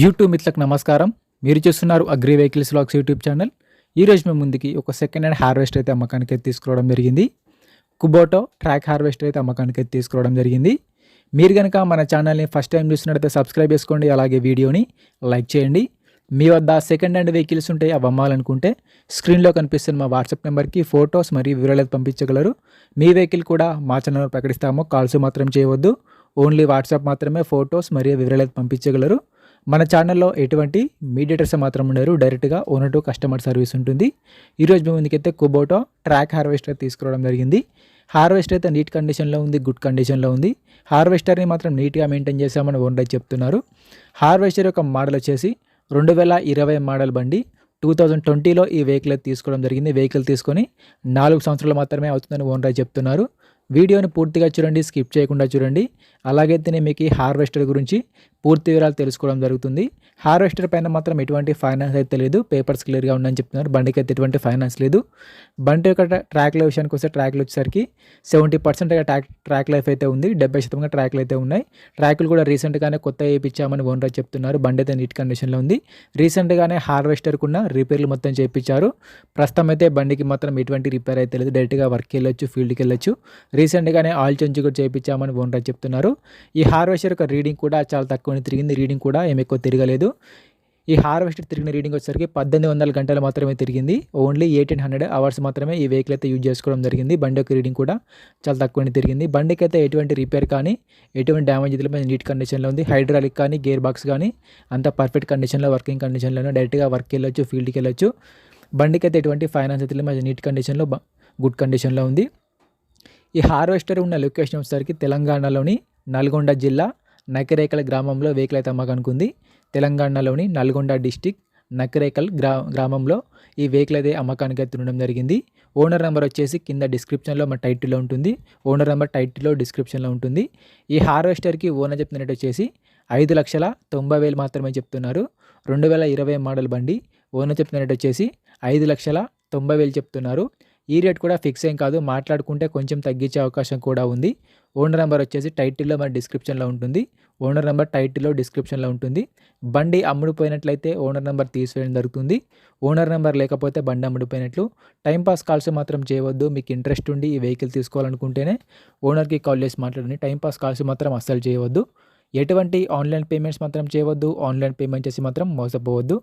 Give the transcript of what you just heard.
YouTube మిత్రులకు నమస్కారం. మీరు చూస్తున్నారు అగ్రి వెహికల్స్ లాక్స్ యూట్యూబ్ ఛానల్. ఈ రోజు మేము ముందుకి ఒక సెకండ్ హ్యాండ్ హార్వెస్టర్ అయితే అమ్మకానికి అయితే తీసుకురావడం జరిగింది. కుబోటో ట్రాక్ హార్వెస్టర్ అయితే అమ్మకానికి అయితే తీసుకురావడం జరిగింది. మీరు కనుక మన ఛానల్ని ఫస్ట్ టైం చూస్తున్నట్టయితే సబ్స్క్రైబ్ చేసుకోండి అలాగే వీడియోని లైక్ చేయండి. మీ వద్ద సెకండ్ హ్యాండ్ వెహికల్స్ ఉంటాయి అవి అమ్మాలనుకుంటే స్క్రీన్లో కనిపిస్తున్న మా వాట్సాప్ నెంబర్కి ఫొటోస్ మరియు వివరాలు పంపించగలరు. మీ వెహికల్ కూడా మా ఛానల్ ప్రకటిస్తాము కాల్స్ మాత్రం చేయవద్దు. ఓన్లీ వాట్సాప్ మాత్రమే ఫొటోస్ మరియు వివరాలు పంపించగలరు. మన ఛానల్లో ఎటువంటి మీడియేటర్స్ మాత్రం ఉండరు. డైరెక్ట్గా ఓనర్ టు కస్టమర్ సర్వీస్ ఉంటుంది. ఈరోజు మేము ముందుకైతే కుబోటో ట్రాక్ హార్వెస్టర్ తీసుకురావడం జరిగింది. హార్వెస్టర్ అయితే నీట్ కండిషన్లో ఉంది గుడ్ కండిషన్లో ఉంది. హార్వెస్టర్ని మాత్రం నీట్గా మెయింటైన్ చేసామని ఓనర్ చెప్తున్నారు. హార్వెస్టర్ యొక్క మోడల్ వచ్చేసి రెండు వేల ఇరవై మోడల్ బండి. టూ థౌజండ్ ట్వంటీలో ఈ వెహికల్ అయితే తీసుకోవడం జరిగింది. వెహికల్ తీసుకొని నాలుగు సంవత్సరాలు మాత్రమే అవుతుందని ఓనర్ చెప్తున్నారు. వీడియోని పూర్తిగా చూడండి స్కిప్ చేయకుండా చూడండి. అలాగైతేనే మీకు హార్వెస్టర్ గురించి పూర్తి వివరాలు తెలుసుకోవడం జరుగుతుంది. హార్వెస్టర్ పైన మాత్రం ఎటువంటి ఫైనాన్స్ అయితే లేదు. పేపర్స్ క్లియర్గా ఉందని చెప్తున్నారు. బండికి అయితే ఎటువంటి ఫైనాన్స్ లేదు. బండి యొక్క ట్రాక్ల విషయానికి వస్తే ట్రాక్లు వచ్చేసరికి సెవెంటీ పర్సెంట్గా ట్రాక్ ట్రాక్ లైఫ్ అయితే ఉంది. డెబ్బై శాతంగా ట్రాక్లు అయితే ఉన్నాయి. ట్రాక్లు కూడా రీసెంట్గానే కొత్త వేయించామని ఓనర్ చెప్తున్నారు. బండి అయితే నీట్ కండిషన్లో ఉంది. రీసెంట్గానే హార్వెస్టర్కు ఉన్న రిపేర్లు మొత్తం చేయించారు. ప్రస్తుతం అయితే బండికి మాత్రం ఎటువంటి రిపేర్ అయితే లేదు. డైరెక్ట్గా వర్క్కి వెళ్ళొచ్చు ఫీల్డ్కి వెళ్ళొచ్చు. రీసెంట్గానే ఆయిల్ చేంజ్ కూడా చేయించామని ఓనర్ చెప్తున్నారు. ఈ హార్వెస్టర్ యొక్క రీడింగ్ కూడా చాలా తక్కువ తిరిగింది. రీడింగ్ కూడా ఏమి ఎక్కువ తిరగలేదు. ఈ హార్వెస్టర్ తిరిగిన రీడింగ్ వచ్చేసరికి పద్దెనిమిది వందల గంటలు మాత్రమే తిరిగింది. ఓన్లీ ఎయిటీన్ హండ్రెడ్ అవర్స్ మాత్రమే ఈ వెహికల్ అయితే యూజ్ చేసుకోవడం జరిగింది. బండి యొక్క రీడింగ్ కూడా చాలా తక్కువని తిరిగింది. బండికి అయితే ఎటువంటి రిపేర్ కానీ ఎటువంటి డ్యామేజ్ ఇదిలో నీట్ కండిషన్లో ఉంది. హైడ్రాలిక్ కానీ గేర్ బాక్స్ కానీ అంత పర్ఫెక్ట్ కండిషన్లో వర్కింగ్ కండిషన్లో డైరెక్ట్గా వర్క్కి వెళ్ళొచ్చు ఫీల్డ్కి వెళ్ళొచ్చు. బండికి అయితే ఎటువంటి ఫైనాన్స్ అయితే మంచి నీట్ కండిషన్లో గుడ్ కండిషన్లో ఉంది. ఈ హార్వెస్టర్ ఉన్న లొకేషన్ వచ్చేసరికి తెలంగాణలోని నల్గొండ జిల్లా నకిరేకల్ గ్రామంలో వెహికల్ అయితే అమ్మకానికి ఉంది తెలంగాణలోని నల్గొండ డిస్టిక్ నకిరేకల్ గ్రా గ్రామంలో ఈ వెహికల్ అయితే అమ్మకానికి అయితే ఉండడం జరిగింది. ఓనర్ నెంబర్ వచ్చేసి కింద డిస్క్రిప్షన్లో మా టైటిల్లో ఉంటుంది. ఓనర్ నెంబర్ టైటిల్లో డిస్క్రిప్షన్లో ఉంటుంది. ఈ హార్వెస్టర్కి ఓనర్ చెప్తున్నట్టు వచ్చేసి ఐదు లక్షల తొంభై వేలు మాత్రమే చెప్తున్నారు. రెండు వేల ఇరవై మోడల్ బండి. ఓనర్ చెప్తున్నట్టు వచ్చేసి ఐదు లక్షల తొంభై వేలు చెప్తున్నారు. ఈ రేట్ కూడా ఫిక్స్ ఏం కాదు. మాట్లాడుకుంటే కొంచెం తగ్గించే అవకాశం కూడా ఉంది. ఓనర్ నెంబర్ వచ్చేసి టైటిల్లో మరి డిస్క్రిప్షన్లో ఉంటుంది. ఓనర్ నెంబర్ టైటిల్లో డిస్క్రిప్షన్లో ఉంటుంది. బండి అమ్ముడుపోయినట్లయితే ఓనర్ నెంబర్ తీసివేయడం జరుగుతుంది. ఓనర్ నెంబర్ లేకపోతే బండి అమ్ముడిపోయినట్లు. టైంపాస్ కాల్స్ మాత్రం చేయవద్దు. మీకు ఇంట్రెస్ట్ ఉండి ఈ వెహికల్ తీసుకోవాలనుకుంటేనే ఓనర్కి కాల్ చేసి మాట్లాడండి. టైంపాస్ కాల్స్ మాత్రం అస్సలు చేయవద్దు. ఎటువంటి ఆన్లైన్ పేమెంట్స్ మాత్రం చేయవద్దు. ఆన్లైన్ పేమెంట్ చేసి మాత్రం మోసపోవద్దు.